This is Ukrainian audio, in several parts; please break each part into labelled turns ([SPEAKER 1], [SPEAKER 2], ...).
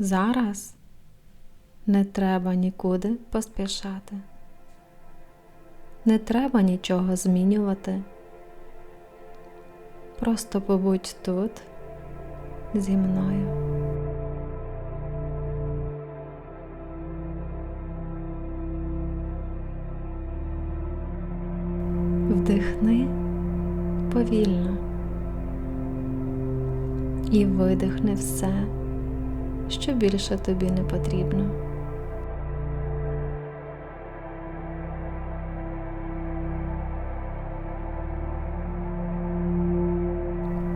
[SPEAKER 1] Зараз не треба нікуди поспішати. Не треба нічого змінювати. Просто побудь тут зі мною. Вдихни повільно і видихни все, що більше тобі не потрібно.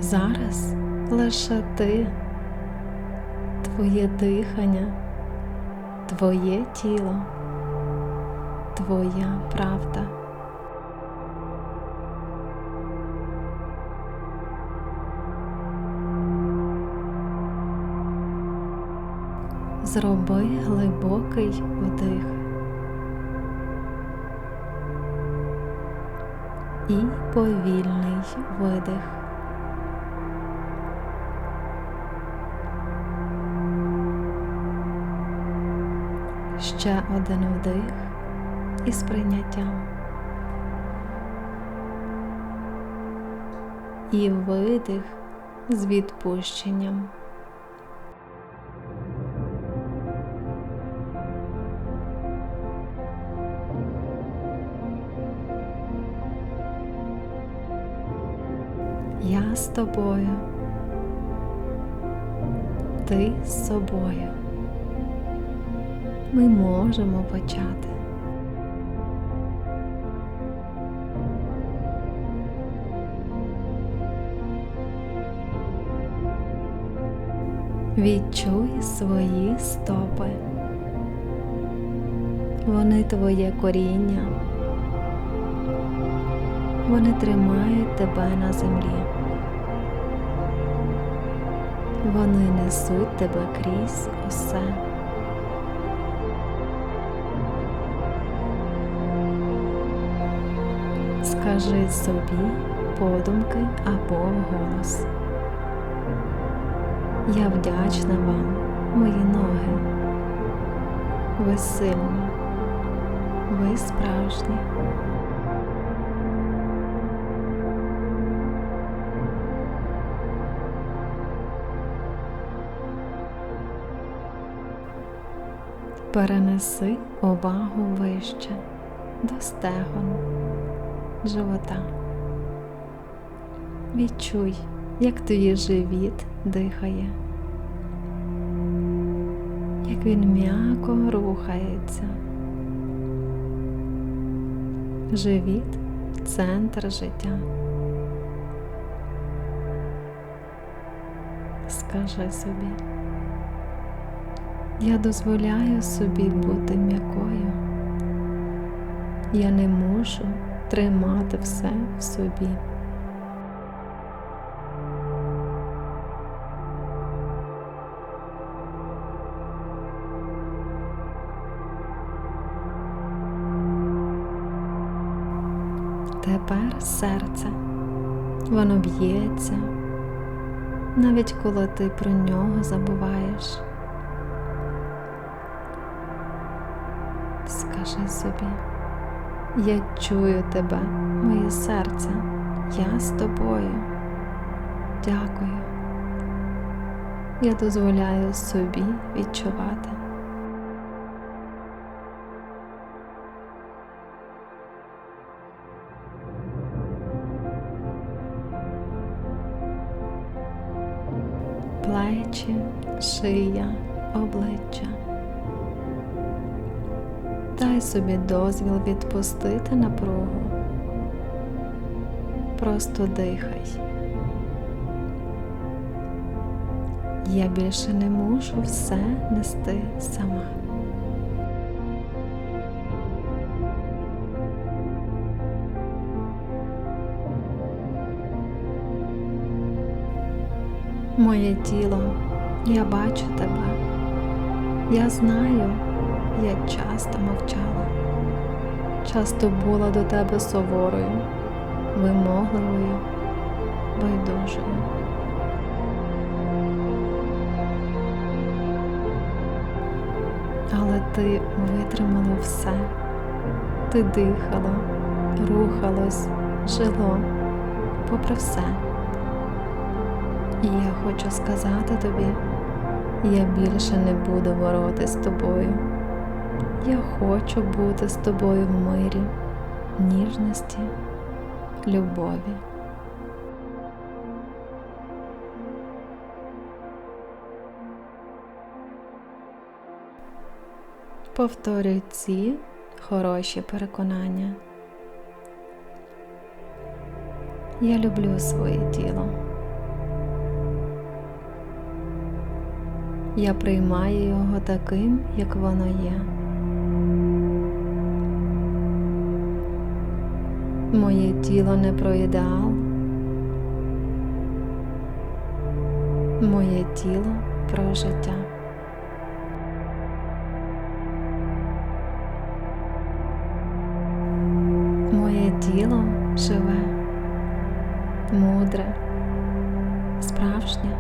[SPEAKER 1] Зараз лише ти, твоє дихання, твоє тіло, твоя правда. Зроби глибокий вдих і повільний видих. Ще один вдих із прийняттям. І видих з відпущенням. Я з тобою, ти з собою. Ми можемо почати. Відчуй свої стопи. Вони твоє коріння. Вони тримають тебе на землі. Вони несуть тебе крізь усе. Скажи собі подумки або вголос. Я вдячна вам, мої ноги. Ви сильні, ви справжні. Перенеси увагу вище до стегон, живота. Відчуй, як твій живіт дихає, як він м'яко рухається. Живіт центр життя. Скажи собі. Я дозволяю собі бути м'якою. Я не мушу тримати все в собі. Тепер серце, воно б'ється, навіть коли ти про нього забуваєш. Скажи собі, я чую тебе, моє серце, я з тобою. Дякую. Я дозволяю собі відчувати. Плечі, шия, обличчя. Дай собі дозвіл відпустити напругу. Просто дихай. Я більше не мушу все нести сама. Моє тіло, я бачу тебе. Я знаю, я часто мовчала, часто була до тебе суворою, вимогливою, байдужою. Але ти витримало все. Ти дихало, рухалось, жило, попри все. І я хочу сказати тобі, я більше не буду боротись з тобою. Я хочу бути з тобою в мирі, ніжності, любові. Повторюй ці хороші переконання. Я люблю своє тіло. Я приймаю його таким, як воно є. Моє тіло не про ідеал. Моє тіло про життя. Моє тіло живе, мудре, справжнє.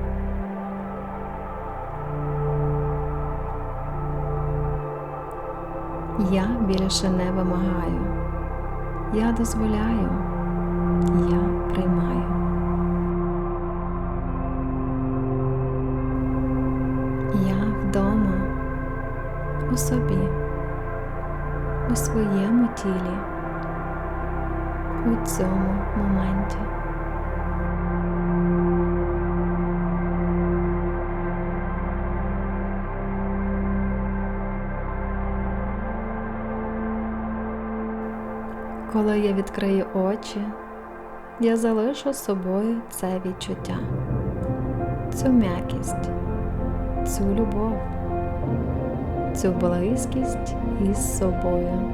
[SPEAKER 1] Я більше не вимагаю. Я дозволяю, я приймаю. Я вдома у собі, у своєму тілі, у цьому моменті. Коли я відкрию очі, я залишу собою це відчуття, цю м'якість, цю любов, цю близькість із собою.